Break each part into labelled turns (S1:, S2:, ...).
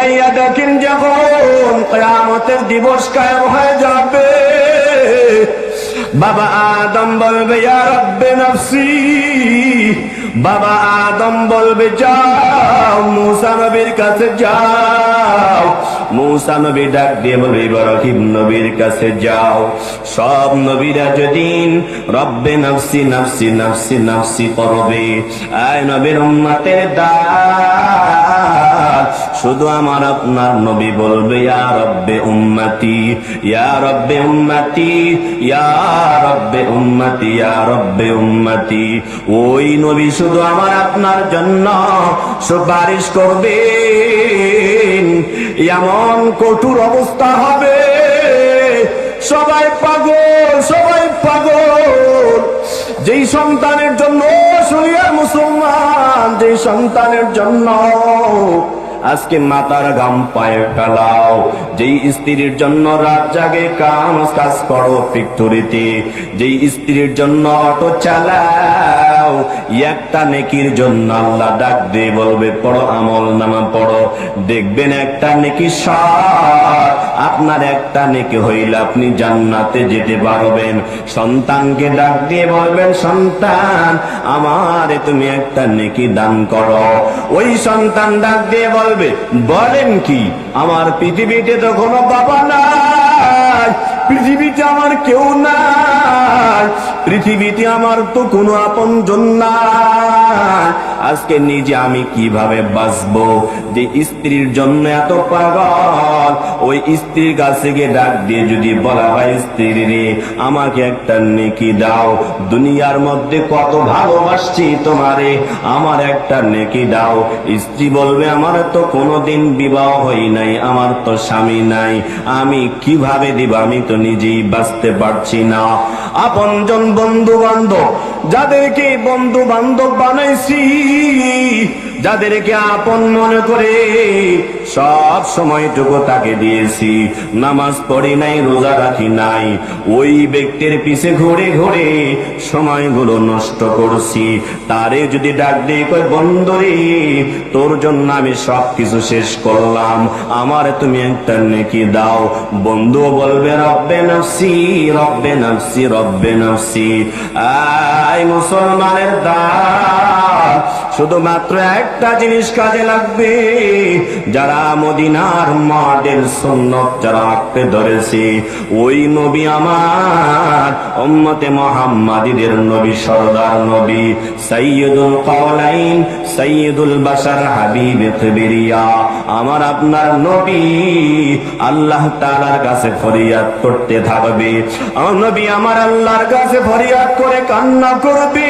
S1: তাকাইয়া দেখেন যখন কেয়ামতের দিবস কায়েম হয়ে যাবে। বাবা আদম বলবে রব্বে নফসি। বাবা আদম বলবে, যাও, মুসা নবীর কাছে যাও। মুসা নবী ডাক দিয়ে বলবে, ইব্রাহিম নবীর কাছে যাও। সব নবীরা যেদিন রব্বে নফসি নফসি নফসি নফসি করবে, আয় নবীর উম্মতের দাঁত শুধু আমার আপনার নবী বলবে, ইয়া রব্বে উম্মতি, ইয়া রব্বে উম্মতি, ইয়া রব্বে উম্মতি, ইয়া রব্বে উম্মতি। ওই নবী শুধু আমার আপনার জন্য সুপারিশ করবে এমন কঠোর অবস্থা হবে। সবাই পাগল সবাই পাগল। যেই সন্তানের জন্য মুসলমান, যেই সন্তানের জন্য আজকে মাতার গাম পায়ে ফেলাও যেই স্ত্রীর জন্য রাত জাগে কাম, কাজ করো ফ্যাক্টরিতে যেই স্ত্রীর জন্য অটো চালাও একটা নেকির জন্য আল্লাহ ডাক দিয়ে বলবে, পড়ো আমল নামা পড়ো। দেখবেন একটা নেকি সার, আপনার একটা নেকি হইলে আপনি জান্নাতে যেতে পারবেন। সন্তানকে ডাক দিয়ে বলবেন, সন্তান, আমারে তুমি একটা নেকি দান করো। ওই সন্তান ডাক দিয়ে বলবে, বলেন কি, আমার পৃথিবীতে তো কোনো বাবা নাই। পৃথিবীতে আমার কেউ নাই। পৃথিবীতে আমার তো কোনো আপন নাই। আজকে নিজে আমি কীভাবে বাঁচবো? যে স্ত্রীর জন্য এত পাগল, ওই স্ত্রীর কাছে গিয়ে ডাক দিয়ে যদি বলা হয়, স্ত্রী রে, আমাকে একটা নেকি দাও। দুনিয়ার মধ্যে কত ভালোবাসছি তোমারে, আমার একটা নেকি দাও। স্ত্রী বলবে, আমার তো কোনোদিন বিবাহ হই নাই, আমার তো স্বামী নাই। আমি কীভাবে দিব? আমি তো নিজেই বাঁচতে পারছি না। আপনজন বন্ধু বান্ধব, যাদেরকে বন্ধু বান্ধব বানাইছি, যাদেরকে আপন মনে করে সব সময়টুকু তাকে দিয়েছি। নামাজ পড়ি নাই, রোজা রাখি নাই, ওই ব্যক্তির পিছে ঘুরে ঘুরে সময়গুলো নষ্ট করছি। তারে যদি ডাক দিয়ে কই বন্ধুরে তোর জন্য আমি সব কিছু শেষ করলাম, আমার তুমি একটা নেকি দাও। বন্ধু বলবে, রব্বে নফসি রব্বে নফসি রব্বে নফসি আই মুসলমানের দাম শুধুমাত্র একটা জিনিস কাজে লাগবে। যারা মদিনার মডেল সুন্নত যারা আঁকড়ে ধরেছে, ওই নবী আমার, উম্মতে মোহাম্মদীদের নবী, সরদার নবী সৈয়দুল কওলাইন সৈয়দুল বাশার হাবিব তবিরিয়া আমার আপনার নবী আল্লাহ তাআলার কাছে ফরিয়াদ করতে থাকবে। নবী আমার আল্লাহর কাছে ফরিয়াদ করে কান্না করবে।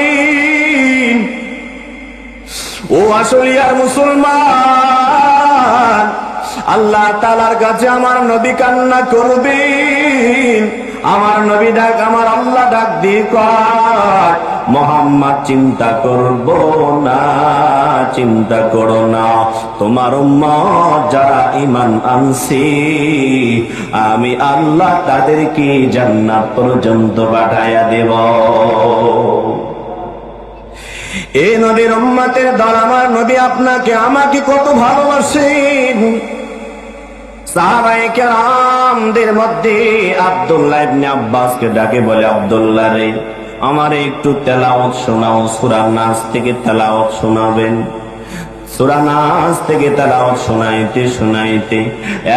S1: ও আসলিয়ার মুসলমান, আল্লাহ তালার কাছে আমার নবী কান্না করবেন আমার নবী ডাক, আমার আল্লাহ ডাক দিয়ে কর। মোহাম্মদ, চিন্তা করব না, চিন্তা করো না। তোমার যারা ইমান আনছি, আমি আল্লাহ তাদেরকে জান্নাত পর্যন্ত পাঠাইয়া দেব। এ নবীর উম্মাতের দল আমার নবী আপনাকে আমাকে কত ভালোবাসেন। সাহাবায়ে কেরামদের মধ্যে আব্দুল্লাহ ইবনে আব্বাসকে ডাকে, বলে, আব্দুল্লাহ রে, আমার একটু তেলাওয়াত শোনাও সূরা নাস থেকে তেলাওয়াত শোনাবেন। সূরা নাস থেকে তেলাওয়াত শোনাইতে শোনাইতে,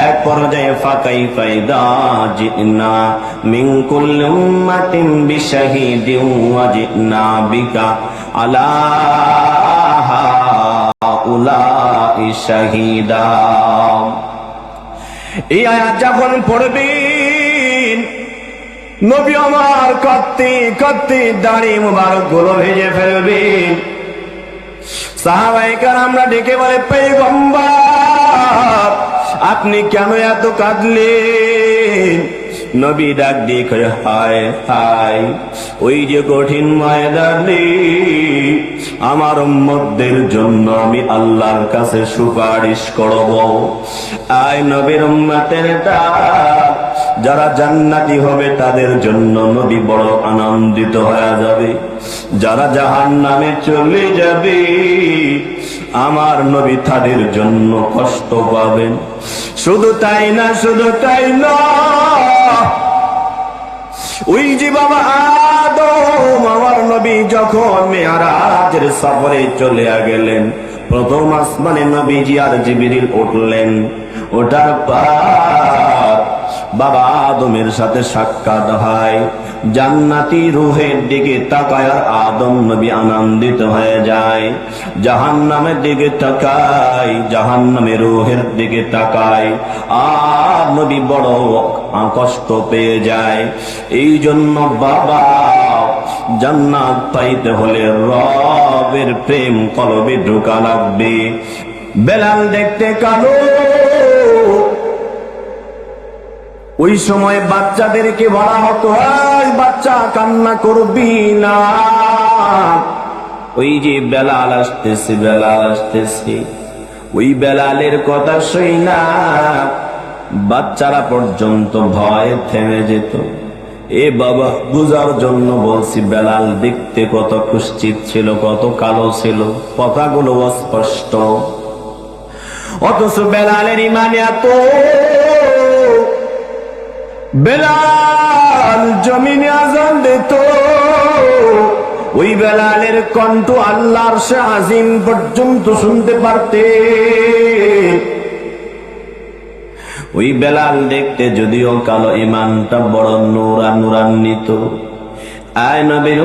S1: এক পর্যায়ে ফাকাই ফাইদা জিনা মিন কুল্লি উম্মাতিন বিশাহিদিন ওয়া জিনা বিকা, আলা হাউলাই শাহিদা। এই আয়াত যখন পড়বেন, নবী আমার কত্তি কত্তি দাড়ি মুবারকগুলো ভেজে ফেলবেন। সাহাবাইকার ডেকে বলে পেগম্বর আপনি কেন এত কাঁদলেন? নবী ডাক দিয়ে করে হায় হায়, ওই যে কঠিন ময়দানে আমার উম্মতদের জন্য আমি আল্লাহর কাছে সুপারিশ করব। আয় নবীর উম্মতের যারা জান্নাতি হবে তাদের জন্য নবী বড় আনন্দিত হয়ে যাবে। যারা জাহান নামে চলে যাবে, আমার নবী তাদের জন্য কষ্ট পাবেন। শুধু তাই না, শুধু তাই না ওই যে বাবা আদম, আমার নবী যখন মেয়ারাজের সফরে চলে গেলেন, প্রথম আসমানে নবীজি আর জিবিরিল উঠলেন। ওটার পর বাবা আদমের সাথে সাক্ষাৎ হয়। জান্নাতি রুহের দিকে তাকায় আর আদম নবী আনন্দিত হয়ে যায়। জাহান নামের দিকে তাকায় জাহান নামে রুহের দিকে তাকায়। আর নবী বড় কষ্ট পেয়ে যায়। এই জন্য বাবা, জান্নাত পাইতে হলে রবের প্রেম কলবে ঢোকা লাগবে। বেলাল দেখতে কালো। ওই সময় বাচ্চাদেরকে বলা হতো "এই বাচ্চা, কান্না করবি না। ওই যে বেলাল আসতেছে বেলাল আসতেছে। ওই বেলালের কথা শুই না। বাচ্চারা পর্যন্ত ভয় থেমে যেত। এ বাবা বুঝার জন্য বলছি, বেলাল দেখতে কত কুশ্চিত ছিল, কত কালো ছিল, কথাগুলো অস্পষ্ট। অথচ বেলালের ইমানে এত, বেলাল জমিনে আজান দিত। ওই বেলালের কণ্ঠ আল্লাহর সে আজিম পর্যন্ত শুনতে পারতে। ওই বেলাল দেখতে যদিও কালো, ইমানটা বড় নোরা নুরান্বিত। আয় নবীর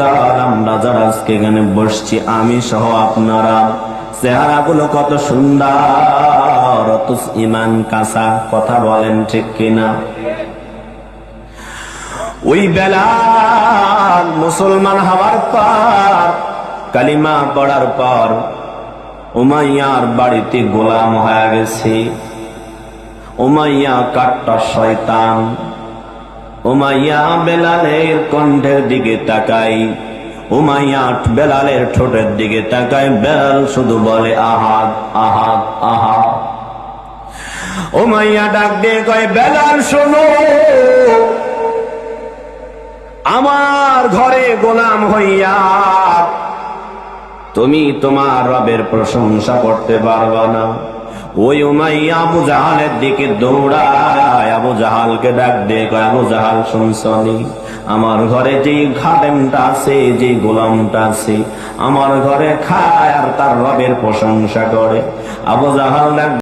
S1: দল, আমরা যারা আজকে এখানে বসছি, আমি সহ আপনারা, চেহারাগুলো কত সুন্দর ইমান কাঁচা, কথা বলেন ঠিক কিনা? ওই বেলাল মুসলমান হওয়ার পর, কালিমা পড়ার পর, উমাইয়ার বাড়িতে গোলাম হয়ে গেছে। উমাইয়া কাট্টা শয়তান। উমাইয়া বেলালের কণ্ঠের দিকে তাকাই। উমাইয়া বেলালের ঠোঁটের দিকে তাকায় বেলাল শুধু বলে, আহাদ আহাদ আহাদ। উমাইয়া ডাক দিয়ে কয়, বেলাল, শোনো। আমার ঘরে গোলাম হইয়া তুমি তোমার রবের প্রশংসা করতে পারবা না। ওই উমাইয়া আবু জাহালের দিকে দৌড়ায়। আবু জাহালকে ডাক দিয়ে কয়, আবু জাহাল শুনছনি আমার ঘরে যে খাদেমটা আছে যে গোলামটা আছে, আমার ঘরে খায় আর তার রবের প্রশংসা করে। আবু জাহাল ডাক